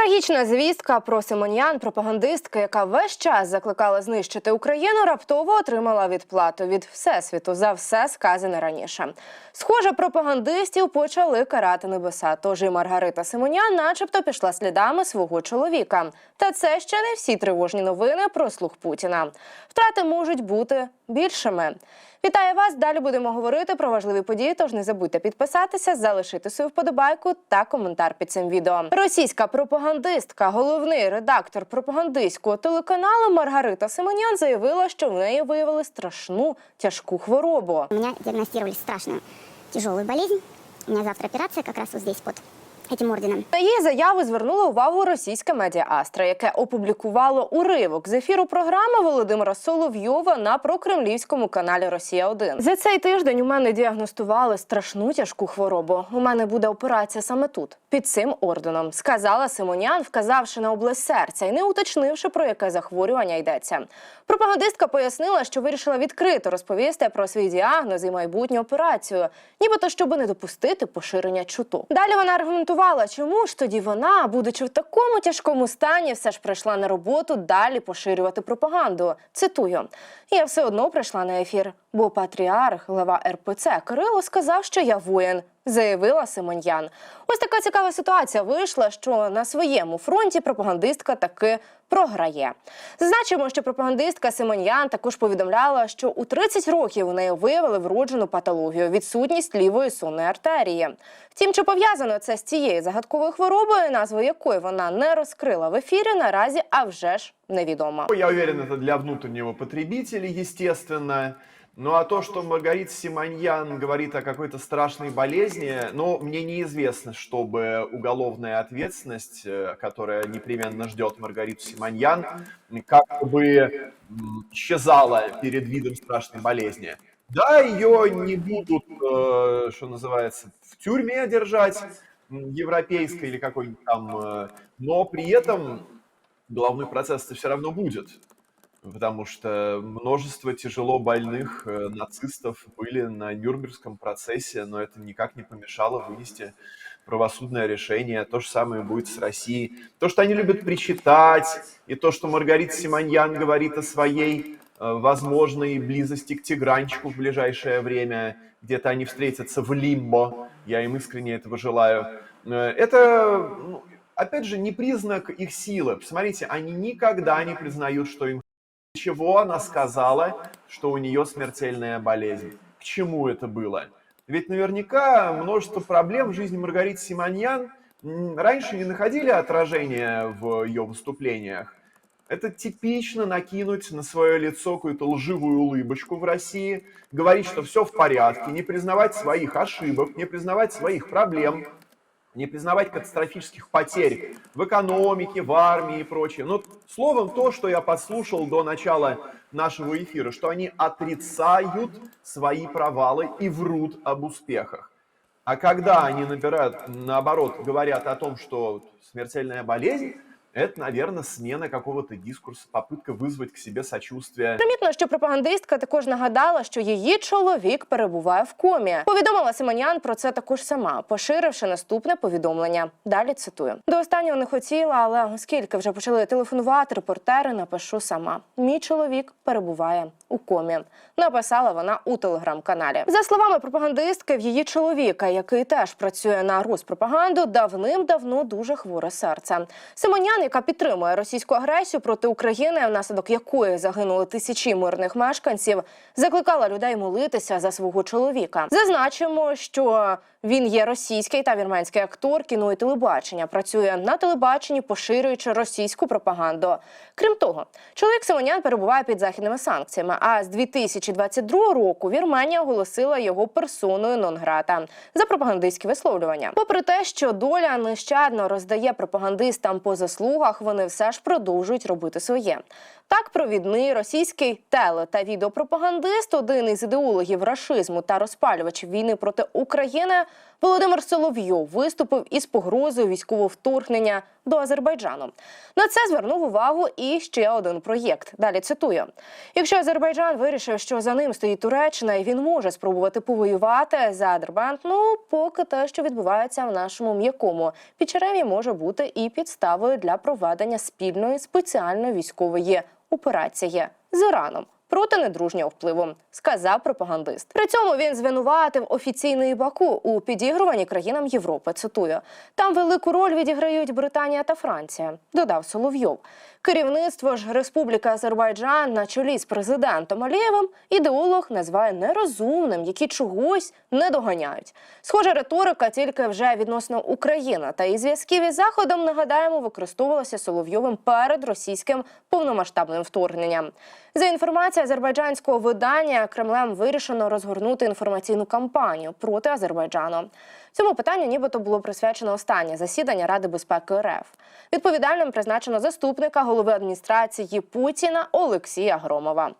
Трагічна звістка про Симонян, пропагандистка, яка весь час закликала знищити Україну, раптово отримала відплату від всесвіту за все сказане раніше. Схоже, пропагандистів почали карати небеса. Тож і Маргарита Симонян, начебто, пішла слідами свого чоловіка. Та це ще не всі тривожні новини про слух Путіна. Втрати можуть бути більшими. Вітаю вас! Далі будемо говорити про важливі події. Тож не забудьте підписатися, залишити свою вподобайку та коментар під цим відео. Російська пропагандистка, головний редактор пропагандистського телеканалу Маргарита Симонян заявила, що в неї виявили страшну тяжку хворобу. У меня диагностировали страшную тяжелую болезнь. У меня завтра операция как раз вот здесь под этим орденом. На її заяву звернула увагу російське медіа Астра, яке опублікувало уривок з ефіру програми Володимира Соловйова на прокремлівському каналі Росія 1 За цей тиждень у мене діагностували страшну тяжку хворобу. У мене буде операція саме тут, під цим орденом, сказала Симонян, вказавши на область серця і не уточнивши про яке захворювання йдеться. Пропагандистка пояснила, що вирішила відкрито розповісти про свій діагноз і майбутню операцію, нібито щоб не допустити поширення чуток. Далі вона аргументувала, чому ж тоді вона, будучи в такому тяжкому стані, все ж прийшла на роботу далі поширювати пропаганду. Цитую: я все одно прийшла на ефір, бо патріарх, глава РПЦ Кирило сказав, що я воїн. Заявила Симоньян. Ось така цікава ситуація вийшла, що на своєму фронті пропагандистка таки програє. Зазначимо, що пропагандистка Симоньян також повідомляла, що у 30 років у неї виявили вроджену патологію відсутність лівої сонної артерії. Втім, чи пов'язано це з цією загадковою хворобою, назву якої вона не розкрила в ефірі, наразі а вже ж невідомо. Я уверен, это для внутреннего потребителя, естественно. Ну а то, что Маргарита Симоньян говорит о какой-то страшной болезни, ну, мне неизвестно, чтобы уголовная ответственность, э, которая непременно ждет Маргариту Симоньян, как бы исчезала перед видом страшной болезни. Да, ее не будут, э, что называется, в тюрьме держать, европейской или какой-нибудь там, э, но при этом головной процесс-то все равно будет. Потому что множество тяжело больных э, нацистов были на Нюрнбергском процессе, но это никак не помешало вынести правосудное решение. То же самое будет с Россией. То, что они любят причитать, и то, что Маргарита Симоньян говорит о своей э, возможной близости к Тигранчику в ближайшее время, где-то они встретятся в Лимбо, я им искренне этого желаю. Э, Это, ну, опять же, не признак их силы. Посмотрите, они никогда не признают, что им чего она сказала, что у нее смертельная болезнь? К чему это было? Ведь наверняка множество проблем в жизни Маргариты Симоньян раньше не находили отражения в ее выступлениях. Это типично накинуть на свое лицо какую-то лживую улыбочку в России, говорить, что все в порядке, не признавать своих ошибок, не признавать своих проблем, не признавать катастрофических потерь в экономике, в армии и прочее. Ну, словом, то, что я послушал до начала нашего эфира, что они отрицают свои провалы и врут об успехах. А когда они набирают, наоборот, говорят о том, что смертельная болезнь, это, наверное, смена какого-то дискурса, попытка вызвать к себе сочувствие. Примітно, що пропагандистка також нагадала, що її чоловік перебуває в комі. Повідомила Симонян про це також сама, поширивши наступне повідомлення. Далі цитую: до останнього не хотіла, але оскільки вже почали телефонувати репортери, напишу сама. Мій чоловік перебуває у комі. Написала вона у телеграм-каналі. За словами пропагандистки, в її чоловіка, який теж працює на Руспропаганду, давним-давно дуже хворе серце. Симонян, яка підтримує російську агресію проти України, внаслідок якої загинули тисячі мирних мешканців, закликала людей молитися за свого чоловіка. Зазначимо, що він є російський та вірменський актор кіно і телебачення. Працює на телебаченні, поширюючи російську пропаганду. Крім того, чоловік Симонян перебуває під західними санкціями. А з 2022 року Вірменія оголосила його персоною нон-грата за пропагандистські висловлювання. Попри те, що доля нещадно роздає пропагандистам по заслугах, вони все ж продовжують робити своє. Так, провідний російський теле та відеопропагандист, один із ідеологів рашизму та розпалювачів війни проти України, Володимир Соловйов виступив із погрозою військового вторгнення до Азербайджану. На це звернув увагу і ще один проєкт. Далі цитую: якщо Азербайджан вирішив, що за ним стоїть Туреччина, і він може спробувати повоювати за Дербент, ну поки те, що відбувається в нашому м'якому підчереві, може бути і підставою для проведення спільної спеціальної військової операції з Іраном. Проти недружнього впливу сказав пропагандист. При цьому він звинуватив офіційний Баку у підігруванні країнам Європи. Цитую там велику роль відіграють Британія та Франція. Додав Соловйов. Керівництво ж Республіки Азербайджан на чолі з президентом Алієвим ідеолог називає нерозумним, які чогось не доганяють. Схожа риторика тільки вже відносно України та і зв'язків із заходом нагадаємо використовувалася Соловйовим перед російським повномасштабним вторгненням. За інформацією азербайджанського видання Кремлем вирішено розгорнути інформаційну кампанію проти Азербайджану. Цьому питанню нібито було присвячено останнє засідання Ради безпеки РФ. Відповідальним призначено заступника голови адміністрації Путіна Олексія Громова.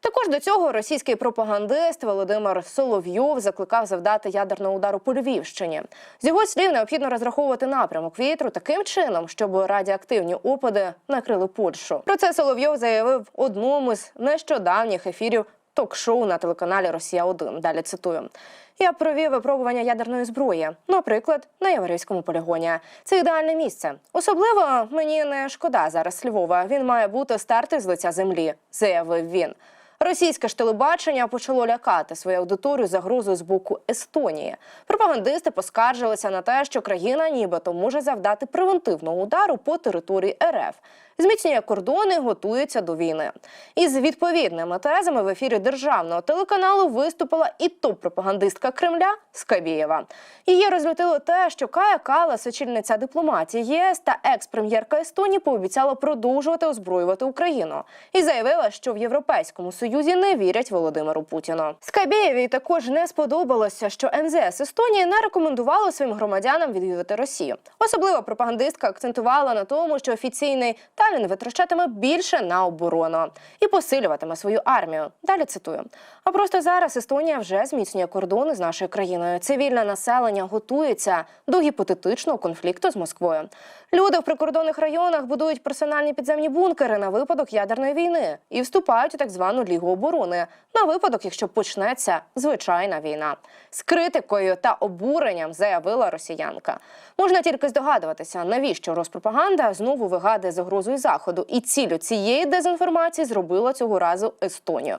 Також до цього російський пропагандист Володимир Соловйов закликав завдати ядерного удару по Львівщині. З його слів необхідно розраховувати напрямок вітру таким чином, щоб радіоактивні опади накрили Польщу. Про це Соловйов заявив в одному з нещодавніх ефірів ток-шоу на телеканалі Росія 1 Далі цитую. Я провів випробування ядерної зброї, наприклад, на Яворівському полігоні. Це ідеальне місце. Особливо мені не шкода зараз Львова. Він має бути старти з лиця землі, заявив він. Російське ж телебачення почало лякати свою аудиторію загрозою з боку Естонії. Пропагандисти поскаржилися на те, що країна нібито може завдати превентивного удару по території РФ. Зміцнює кордони, готується до війни. Із відповідними тезами в ефірі державного телеканалу виступила і топ-пропагандистка Кремля Скабєєва. Її розлютило те, що Кая Калас, очільниця дипломатії ЄС та екс-прем'єрка Естонії пообіцяла продовжувати озброювати Україну і заявила, що в Європейському Союзі не вірять Володимиру Путіну. Скабєєвій також не сподобалося, що МЗС Естонії не рекомендувало своїм громадянам відвідувати Росію. Особливо пропагандистка акцентувала на тому, що офіційний Талін витрачатиме більше на оборону і посилюватиме свою армію. Далі цитую. А просто зараз Естонія вже зміцнює кордони з нашою країною. Цивільне населення готується до гіпотетичного конфлікту з Москвою. Люди в прикордонних районах будують персональні підземні бункери на випадок ядерної війни і вступають у так звану лігу оборони на випадок, якщо почнеться звичайна війна. З критикою та обуренням заявила росіянка. Можна тільки здогадуватися, навіщо Роспропаганда знову вигадує із заходу, і цілю цієї дезінформації зробила цього разу Естонію.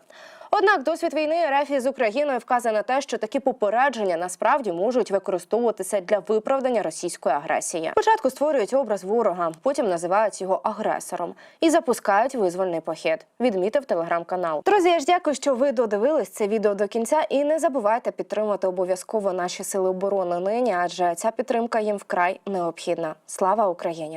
Однак досвід війни РФ з Україною вказує на те, що такі попередження насправді можуть використовуватися для виправдання російської агресії. Спочатку створюють образ ворога, потім називають його агресором і запускають визвольний похід. Відмітив телеграм-канал. Друзі, я ж дякую, що ви додивились це відео до кінця. І не забувайте підтримати обов'язково наші сили оборони нині, адже ця підтримка їм вкрай необхідна. Слава Україні!